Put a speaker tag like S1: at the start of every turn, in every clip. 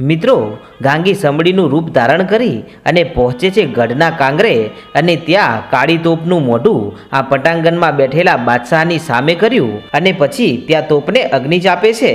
S1: મિત્રો, ગાંગી સમડીનું રૂપ ધારણ કરી અને પહોંચે છે ગઢના કાંગરે અને ત્યાં કાળી તોપનું મોઢું આ પટાંગણમાં બેઠેલા બાદશાહની સામે કર્યું અને પછી ત્યાં તોપને અગ્નિ ચાપે છે.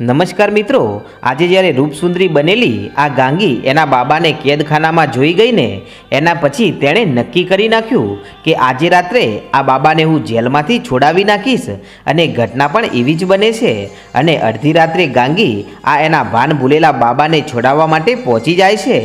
S1: નમસ્કાર મિત્રો, આજે જ્યારે રૂપસુંદરી બનેલી, આ ગાંગી એના બાબાને કેદખાનામાં જોઈ ગઈને, એના પછી તેણે નક્કી કરી નાખ્યું કે આજે રાત્રે આ બાબાને હું જેલમાંથી છોડાવી નાખીશ અને ઘટના પણ એવી જ બને છે અને અડધી રાત્રે ગાંગી આ એના ભાન ભૂલેલા બાબાને છોડાવવા માટે પહોંચી જાય છે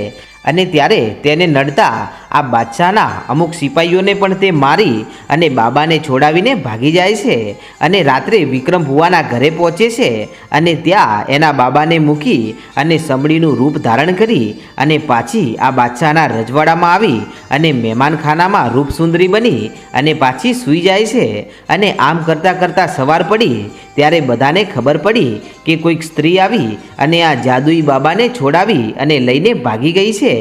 S1: અને ત્યારે તેને નડતા આ બાદશાહના અમુક સિપાહીઓને પણ તે મારી અને બાબાને છોડાવીને ભાગી જાય છે અને રાત્રે વિક્રમ ભુવાના ઘરે પહોંચે છે અને ત્યાં એના બાબાને મૂકી અને સમડીનું રૂપ ધારણ કરી અને પાછી આ બાદશાહના રજવાડામાં આવી અને મહેમાનખાનામાં રૂપસુંદરી બની અને પાછી સૂઈ જાય છે અને આમ કરતાં કરતાં સવાર પડી ત્યારે બધાને ખબર પડી કે કોઈક સ્ત્રી આવી અને આ જાદુઈ બાબાને છોડાવી અને લઈને ભાગી ગઈ છે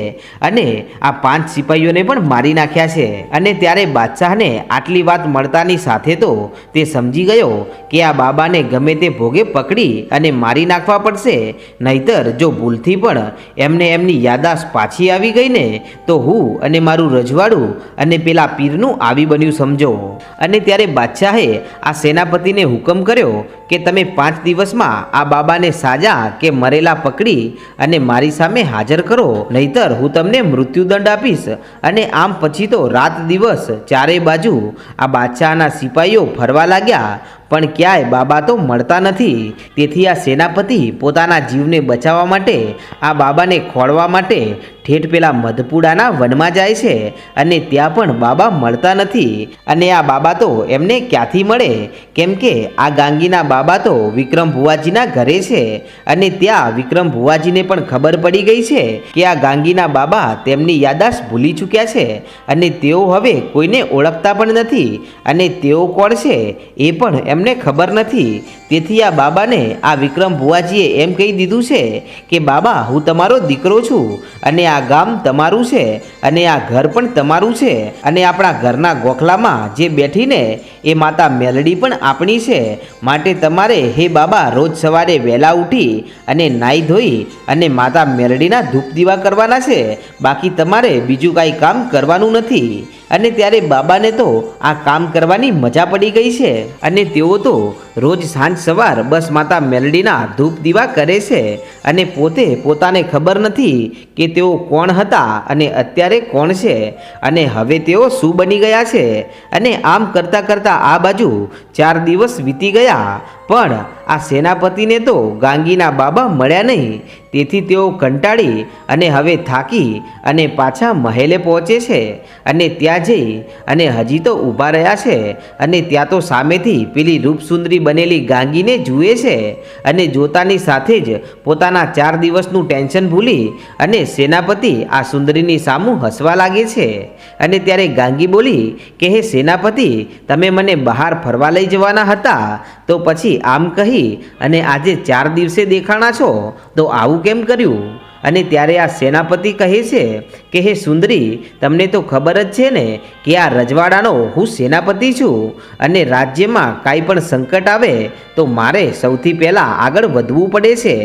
S1: અને આ પાંચ સિપાહીઓને પણ મારી નાખ્યા છે. અને ત્યારે બાદશાહને આટલી વાત મળતાની સાથે તો તે સમજી ગયો કે આ બાબાને ગમે તે ભોગે પકડી અને મારી નાખવા પડશે. નહીતર જો ભૂલથી પણ એમને એમની યાદાશ પાછી આવી ગઈ ને તો હું અને મારું રજવાડું અને પેલા પીરનું આવી બન્યું સમજો. અને ત્યારે બાદશાહે આ સેનાપતિને હુકમ કર્યો કે તમે પાંચ દિવસમાં આ બાબાને સાજા કે મરેલા પકડી અને મારી સામે હાજર કરો. નહીતર હું તમને મૃત્યુદંડ આપીશ અને આમ પછી તો રાત દિવસ ચારે બાજુ આ બાદશાહના સિપાહીઓ ફરવા લાગ્યા. પણ ક્યાંય બાબા તો મળતા નથી. તેથી આ સેનાપતિ પોતાના જીવને બચાવવા માટે, આ બાબાને ખોળવા માટે ઠેઠ પેલા મધપુડાના વનમાં જાય છે અને ત્યાં પણ બાબા મળતા નથી. અને આ બાબા તો એમને ક્યાંથી મળે? કેમ કે આ ગાંગીના બાબા તો વિક્રમ ભુવાજીના ઘરે છે. અને ત્યાં વિક્રમ ભુવાજીને પણ ખબર પડી ગઈ છે કે આ ગાંગીના બાબા તેમની યાદાશ ભૂલી ચૂક્યા છે. અને તેઓ હવે કોઈને ઓળખતા પણ નથી. અને તેઓ કોણ છે એ પણ એમને ખબર નથી. તેથી આ બાબાને આ વિક્રમ ભુવાજીએ એમ કહી દીધું છે કે, બાબા, હું તમારો દીકરો છું અને ગામ તમારું છે અને આ ઘર પણ તમારું છે અને આપણા ઘરના ગોખલામાં જે બેઠીને એ માતા મેલડી પણ આપણી છે. માટે તમારે હે બાબા રોજ સવારે વહેલા ઉઠી અને નાહી ધોઈ અને માતા મેલડીના ધૂપ દીવા કરવાના છે. બાકી તમારે બીજું કાંઈ કામ કરવાનું નથી. અને ત્યારે બાબાને તો આ કામ કરવાની મજા પડી ગઈ છે. અને તેઓ તો રોજ સાંજ સવાર બસ માતા મેલડીના ધૂપ દીવા કરે છે અને પોતે પોતાને ખબર નથી કે તેઓ કોણ હતા અને અત્યારે કોણ છે. અને હવે તેઓ શું બની ગયા છે? અને આમ કરતાં કરતાં આ બાજુ ચાર દિવસ વીતી ગયા. પણ આ સેનાપતિને તો ગાંગીના બાબા મળ્યા નહીં. તેથી તેઓ કંટાળી અને હવે થાકી અને પાછા મહેલે પહોંચે છે અને ત્યાં જઈ અને હજી તો ઊભા રહ્યા છે અને ત્યાં તો સામેથી પેલી રૂપસુંદરી બનેલી ગાંગીને જુએ છે અને જોતાની સાથે જ પોતાના ચાર દિવસનું ટેન્શન ભૂલી અને સેનાપતિ આ સુંદરીની સામું હસવા લાગે છે. અને ત્યારે ગાંગી બોલી કે, હે સેનાપતિ, તમે મને બહાર ફરવા લઈ જવાના હતા. તો પછી આમ કહી, અને આજે ચાર દિવસે દેખાણા છો? તો આવું કેમ કર્યું? અને ત્યારે આ સેનાપતિ કહે છે કે, હે સુંદરી, તમને તો ખબર જ છે ને કે આ રજવાડાનો હું સેનાપતિ છું અને રાજ્યમાં કાંઈ પણ સંકટ આવે તો મારે સૌથી પહેલાં આગળ વધવું પડે છે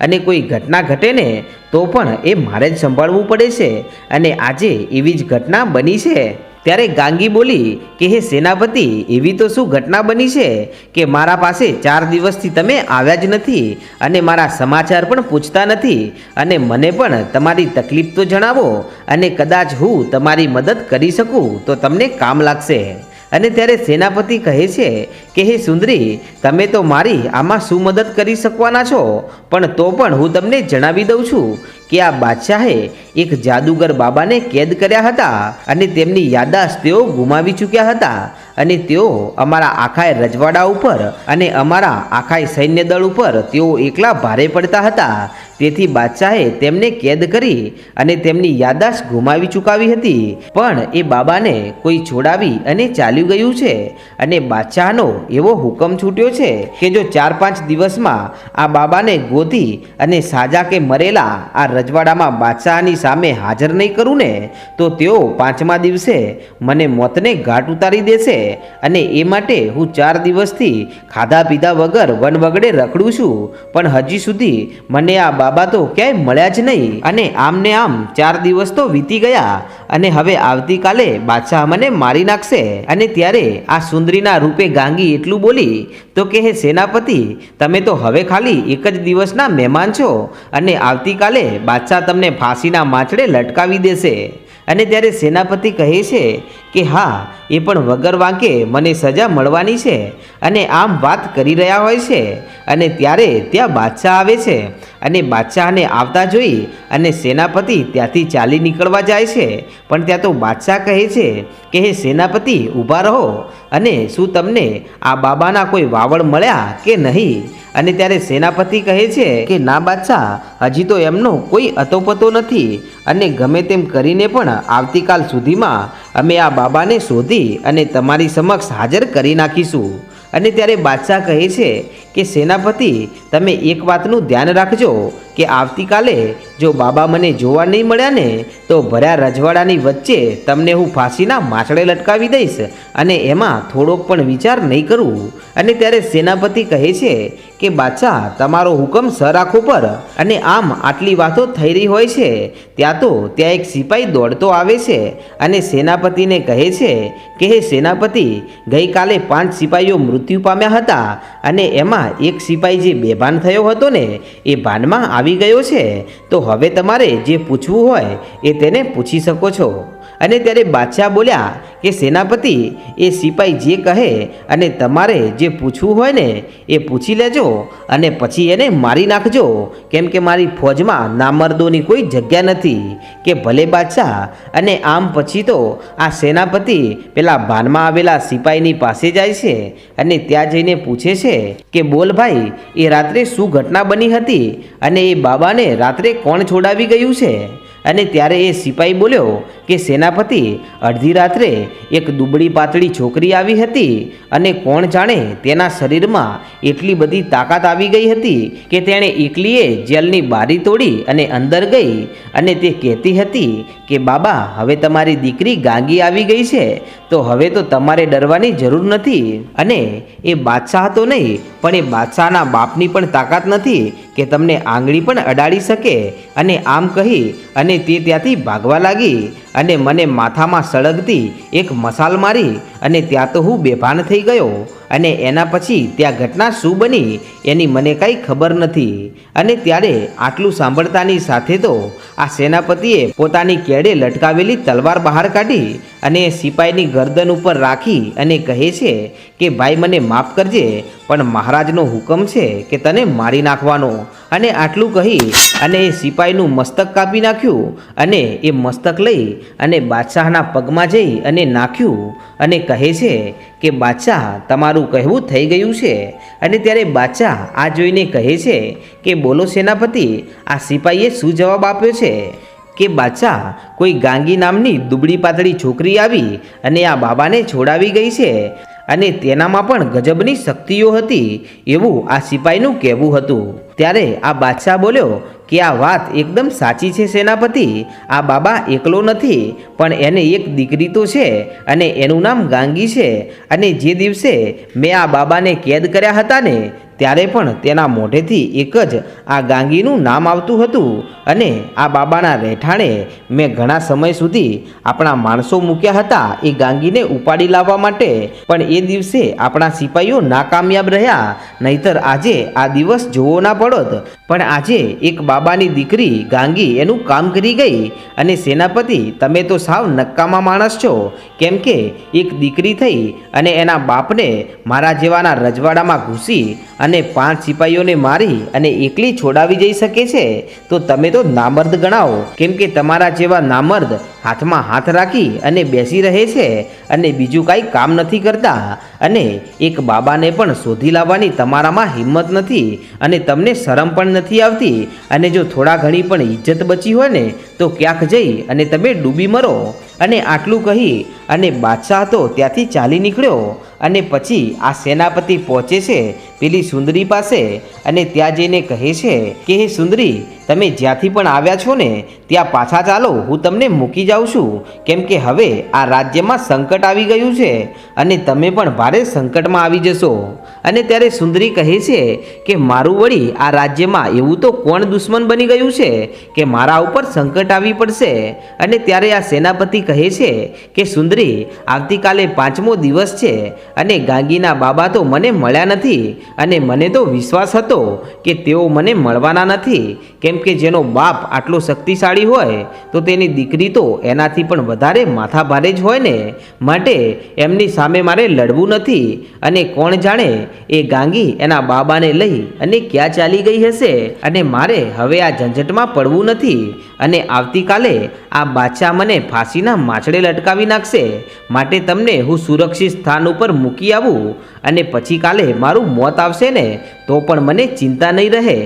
S1: અને કોઈ ઘટના ઘટે ને તો પણ એ મારે જ સંભાળવું પડે છે અને આજે એવી જ ઘટના બની છે. ત્યારે ગાંગી બોલી કે, હે સેનાપતિ, એવી તો શું ઘટના બની છે કે મારા પાસે ચાર દિવસથી તમે આવ્યા જ નથી અને મારા સમાચાર પણ પૂછતા નથી અને મને પણ તમારી તકલીફ તો જણાવો અને કદાચ હું તમારી મદદ કરી શકું તો તમને કામ લાગશે. અને ત્યારે સેનાપતિ કહે છે કે, હે સુંદરી, તમે તો મારી આમાં શું મદદ કરી શકવાના છો? પણ તો પણ હું તમને જણાવી દઉં છું કે આ બાદશાહે એક જાદુગર બાબાને કેદ કર્યા હતા અને તેમની યાદાશ તેઓ ગુમાવી ચૂક્યા હતા. અને તેઓ અમારા આખાય રજવાડા ઉપર અને અમારા આખાય સૈન્ય દળ ઉપર તેઓ એકલા ભારે પડતા હતા. તેથી બાદશાહે તેમને કેદ કરી અને તેમની યાદાશ ગુમાવી ચૂકાવી હતી. પણ એ બાબાને કોઈ છોડાવી અને ચાલ્યું ગયું છે. અને બાદશાહનો એવો હુકમ છૂટ્યો છે કે જો ચાર પાંચ દિવસમાં આ બાબાને ગોતી અને સાજા કે મરેલા આ રજવાડામાં બાદશાહની સામે હાજર નહીં કરું ને તો તેઓ પાંચમા દિવસે મને મોતને ઘાટ ઉતારી દેશે અને એ માટે હું ચાર દિવસથી ખાધા પીધા વગર વન વગડે રખડું છું. પણ હજી સુધી મને આ બાબા તો ક્યાંય મળ્યા જ નહીં અને આમ ને આમ ચાર દિવસ તો વીતી ગયા અને હવે આવતીકાલે બાદશાહ મને મારી નાખશે અને ત્યારે આ સુંદરીના રૂપે ગાંગી એટલું બોલી તો કે, હે સેનાપતિ, તમે તો હવે ખાલી એક જ દિવસના મહેમાન છો અને આવતીકાલે બાદશાહ તમને ફાંસીના માછડે લટકાવી દેશે. અને ત્યારે સેનાપતિ કહે છે કે, હા, એ પણ વગર વાંકે મને સજા મળવાની છે અને આમ વાત કરી રહ્યા હોય છે અને ત્યારે ત્યાં બાદશાહ આવે છે અને બાદશાહને આવતા જોઈ અને સેનાપતિ ત્યાંથી ચાલી નીકળવા જાય છે. પણ ત્યાં તો બાદશાહ કહે છે કે, હે સેનાપતિ, ઊભા રહો અને શું તમને આ બાબાના કોઈ વાવડ મળ્યા કે નહીં? અને ત્યારે સેનાપતિ કહે છે કે, ના બાદશાહ, હજી તો એમનો કોઈ અતોપતો નથી અને ગમે તેમ કરીને પણ આવતીકાલ સુધીમાં અમે આ બાબાને શોધી અને તમારી સમક્ષ હાજર કરી નાખીશું. અને ત્યારે બાદશાહ કહે છે કે સેનાપતિ, તમે એક વાતનું ધ્યાન રાખજો કે આવતીકાલે જો બાબા મને જોવા નહીં મળ્યા ને, તો ભર્યા રજવાડાની વચ્ચે તમને હું ફાંસીના માછડે લટકાવી દઈશ અને એમાં થોડોક પણ વિચાર નહીં કરું. અને ત્યારે સેનાપતિ કહે છે કે, બાદશાહ, તમારો હુકમ સર ઉપર પર અને આમ આટલી વાતો થઈ રહી હોય છે, ત્યાં તો ત્યાં એક સિપાઈ દોડતો આવે છે અને સેનાપતિને કહે છે કે, હે સેનાપતિ, ગઈકાલે પાંચ સિપાઈઓ મૃત્યુ પામ્યા હતા અને એમાં એક સિપાઈ જે બેભાન થયો હતો ને, એ ભાનમાં આવી ગયો છે. તો હવે તમારે જે પૂછવું હોય, એ તેને પૂછી શકો છો. અને ત્યારે બાદશાહ બોલ્યા કે, સેનાપતિ, એ સિપાઈ જે કહે અને તમારે જે પૂછવું હોય ને, એ પૂછી લેજો અને પછી એને મારી નાખજો. કેમ કે મારી ફોજમાં નામર્દોની કોઈ જગ્યા નથી. કે ભલે બાદશાહ, અને આમ પછી તો આ સેનાપતિ પેલા ભાનમાં આવેલા સિપાઈની પાસે જાય છે અને ત્યાં જઈને પૂછે છે કે, બોલ ભાઈ, એ રાત્રે શું ઘટના બની હતી? અને એ બાબાને રાત્રે કોણ છોડાવી ગયું છે? અને ત્યારે એ સિપાઈ બોલ્યો કે, સેનાપતિ, અડધી રાત્રે એક દુબળી પાતળી છોકરી આવી હતી અને કોણ જાણે તેના શરીરમાં એટલી બધી તાકાત આવી ગઈ હતી કે તેણે એકલીએ જેલની બારી તોડી અને અંદર ગઈ અને તે કહેતી હતી કે, બાબા, હવે તમારી દીકરી ગાંગી આવી ગઈ છે. તો હવે તો તમારે ડરવાની જરૂર નથી. અને એ બાદશાહ તો નહીં, પણ એ બાદશાહના બાપની પણ તાકાત નથી કે તમને આંગળી પણ અડાડી શકે. અને આમ કહી અને તે ત્યાંથી ભાગવા લાગી. અને મને માથામાં સળગતી એક મસાલ મારી અને ત્યાં તો હું બેભાન થઈ ગયો અને એના પછી ત્યાં ઘટના શું બની એની મને કાંઈ ખબર નથી. અને ત્યારે આટલું સાંભળતાની સાથે તો આ સેનાપતિએ પોતાની કેડે લટકાવેલી તલવાર બહાર કાઢી અને સિપાઈની ગરદન ઉપર રાખી અને કહે છે કે, ભાઈ, મને માફ કરજે પણ મહારાજનો હુકમ છે કે તને મારી નાખવાનો. અને આટલું કહી અને એ સિપાહીનું મસ્તક કાપી નાખ્યું અને એ મસ્તક લઈ અને બાદશાહના પગમાં જઈ અને નાખ્યું અને કહે છે કે બાદશાહ, તમારું કહેવું થઈ ગયું છે. અને ત્યારે બાદશાહ આ જોઈને કહે છે કે બોલો સેનાપતિ, આ સિપાઈએ શું જવાબ આપ્યો છે? કે બાદશાહ, કોઈ ગાંગી નામની દુબળી પાતળી છોકરી આવી અને આ બાબાને છોડાવી ગઈ છે. અને તેનામાં પણ ગજબની શક્તિઓ હતી એવું આ સિપાહીનું કહેવું હતું. ત્યારે આ બાદશાહ બોલ્યો કે આ વાત એકદમ સાચી છે સેનાપતિ, આ બાબા એકલો નથી, પણ એને એક દીકરી તો છે અને એનું નામ ગાંગી છે અને જે દિવસે મેં આ બાબાને કેદ કર્યા હતા ને, ત્યારે પણ તેના મોઢેથી એક જ આ ગાંગીનું નામ આવતું હતું અને આ બાબાના રહેઠાણે મેં ઘણા સમય સુધી આપણા માણસો મૂક્યા હતા એ ગાંગીને ઉપાડી લાવવા માટે. પણ એ દિવસે આપણા સિપાહીઓ નાકામયાબ રહ્યા, નહીતર આજે આ દિવસ જોવો ના પડોત. પણ આજે એક બાબાની દીકરી ગાંગી એનું કામ કરી ગઈ અને સેનાપતિ, તમે તો સાવ નક્કામાં માણસ છો. કેમ કે એક દીકરી થઈ અને એના બાપને મારા જેવાના રજવાડામાં ઘૂસી અને પાંચ સિપાહીઓને મારી અને એકલી છોડાવી જઈ શકે છે, તો તમે તો નામર્દ ગણાવો કેમ કે તમારા જેવા નામર્દ હાથમાં હાથ રાખી અને બેસી રહે છે અને બીજું કાંઈ કામ નથી કરતા. અને એક બાબાને પણ શોધી લાવવાની તમારામાં હિંમત નથી અને તમને શરમ પણ નથી આવતી. અને જો થોડા ઘણી પણ ઇજ્જત બચી હોય ને, તો ક્યાંક જઈ અને તમે ડૂબી મરો. અને આટલું કહી અને બાદશાહ તો ત્યાંથી ચાલી નીકળ્યો. અને પછી આ સેનાપતિ પહોંચે છે પેલી સુંદરી પાસે અને ત્યાં જઈને કહે છે કે, હે સુંદરી, તમે જ્યાંથી પણ આવ્યા છો ને, ત્યાં પાછા ચાલો, હું તમને મૂકી જાઉં છું. કેમ કે હવે આ રાજ્યમાં સંકટ આવી ગયું છે અને તમે પણ ભારે સંકટમાં આવી જશો. અને ત્યારે સુંદરી કહે છે કે, મારું વળી આ રાજ્યમાં એવું તો કોણ દુશ્મન બની ગયું છે કે મારા ઉપર સંકટ આવી પડશે? અને ત્યારે આ સેનાપતિ કહે છે કે, સુંદરી, આવતીકાલે પાંચમો દિવસ છે અને ગાંગીના બાબા તો મને મળ્યા નથી. અને મને તો વિશ્વાસ હતો કે તેઓ મને મળવાના નથી. કેમ કે જેનો બાપ આટલો શક્તિશાળી હોય, તો તેની દીકરી તો એનાથી પણ વધારે માથાભારે જ હોય ને. માટે એમની સામે મારે લડવું નથી. અને કોણ જાણે એ ગાંગી એના બાબાને લઈ અને ક્યાં ચાલી ગઈ હશે? અને મારે હવે આ ઝંઝટમાં પડવું નથી. અને આવતીકાલે આ બાદશાહ મને ફાંસીના માછડે લટકાવી નાખશે. માટે તમને હું સુરક્ષિત સ્થાન ઉપર મૂકી આવું. અને પછી કાલે મારું મોત આવશે ને, તો પણ મને ચિંતા નહીં રહે.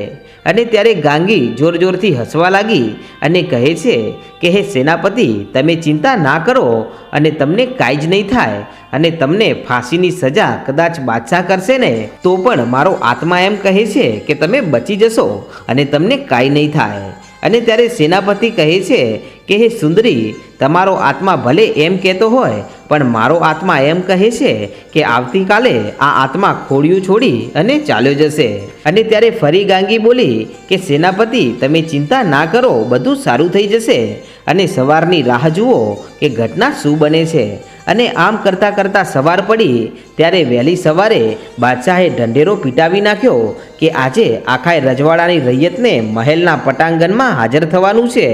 S1: અને ત્યારે ગાંગી જોર જોરથી હસવા લાગી અને કહે છે કે, હે સેનાપતિ, તમે ચિંતા ના કરો અને તમને કાંઈ જ નહીં થાય અને તમને ફાંસીની સજા કદાચ બાદશાહ કરશે ને, તો પણ મારો આત્મા એમ કહે છે કે, તમે બચી જશો અને તમને કાંઈ નહીં થાય. અને ત્યારે સેનાપતિ કહે છે કે, હે સુંદરી, તમારો આત્મા ભલે એમ કહેતો હોય પણ મારો આત્મા એમ કહે છે કે આવતીકાલે આ આત્મા ખોડિયું છોડી અને ચાલ્યો જશે. અને ત્યારે ફરી ગાંગી બોલી કે, સેનાપતિ, તમે ચિંતા ના કરો, બધું સારું થઈ જશે. અને સવારની રાહ જુઓ કે ઘટના શું બને છે. અને આમ કરતાં કરતાં સવાર પડી, ત્યારે વહેલી સવારે બાદશાહે ઢંઢેરો પીટાવી નાખ્યો કે આજે આખા રજવાડાની રૈયતને મહેલના પટાંગણમાં હાજર થવાનું છે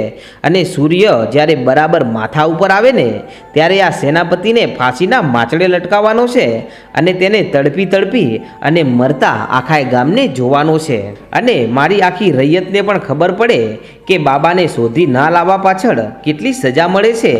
S1: અને સૂર્ય જ્યારે બરાબર માથા ઉપર આવે ને, ત્યારે આ સેનાપતિને ફાંસીના માચડે લટકાવવાનો છે અને તેને તડપી તડપી અને મરતા આખા ગામને જોવાનો છે. અને મારી આખી રૈયતને પણ ખબર પડે કે બાબાને શોધી ના લાવવા પાછળ કેટલી સજા મળે છે.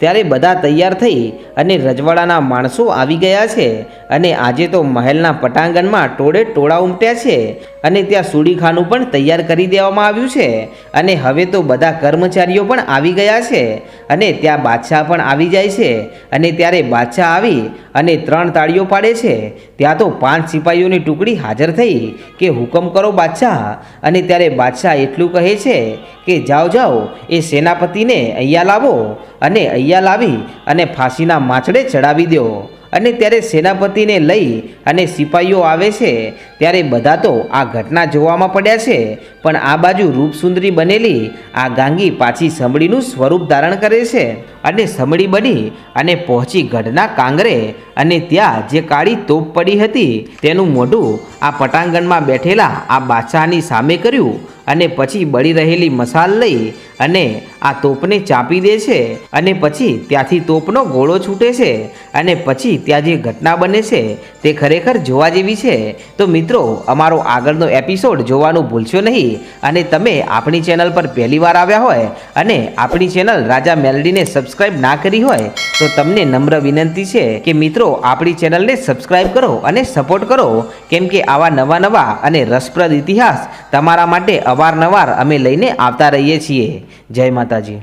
S1: ત્યારે બધા તૈયાર થઈ અને રજવાડાના માણસો આવી ગયા છે અને આજે તો મહેલના પટાંગણમાં ટોળે ટોળા ઉમટ્યા છે અને ત્યાં સુડીખાનું પણ તૈયાર કરી દેવામાં આવ્યું છે અને હવે તો બધા કર્મચારીઓ પણ આવી ગયા છે અને ત્યાં બાદશાહ પણ આવી જાય છે અને ત્યારે બાદશાહ આવી અને ત્રણ તાળીઓ પાડે છે. ત્યાં તો પાંચ સિપાહીઓની ટુકડી હાજર થઈ કે હુકમ કરો બાદશાહ. અને ત્યારે બાદશાહ એટલું કહે છે કે જાઓ જાઓ, એ સેનાપતિને અહીંયા લાવો અને અહીંયા લાવી અને ફાંસીના માછડે ચડાવી દો. અને ત્યારે સેનાપતિને લઈ અને સિપાહીઓ આવે છે. ત્યારે બધા તો આ ઘટના જોવામાં પડ્યા છે. પણ આ બાજુ રૂપસુંદરી બનેલી આ ગાંગી પાછી સમડીનું સ્વરૂપ ધારણ કરે છે. અને સમડી બની અને પહોંચી ગઢના કાંગરે અને ત્યાં જે કાળી તોપ પડી હતી તેનું મોઢું આ પટાંગણમાં બેઠેલા આ બાદશાહની સામે કર્યું અને પછી બળી રહેલી મસાલ લઈ અને આ તોપને ચાપી દે છે અને પછી ત્યાંથી તોપનો ગોળો છૂટે છે અને પછી ત્યાં જે ઘટના બને છે તે ખરેખર જોવા જેવી છે. તો મિત્રો, અમારો આગળનો એપિસોડ જોવાનું ભૂલશો નહીં અને તમે આપણી ચેનલ પર પહેલી વાર આવ્યા હોય અને આપણી ચેનલ રાજા મેલડીને સબસ્ક્રાઇબ ના કરી હોય, તો તમને નમ્ર વિનંતી છે કે મિત્રો, આપણી ચેનલને સબસ્ક્રાઇબ કરો અને સપોર્ટ કરો. કેમ કે આવા નવા નવા અને રસપ્રદ ઇતિહાસ તમારા માટે અવારનવાર અમે લઈને આવતા રહીએ છીએ. જય માતાજી.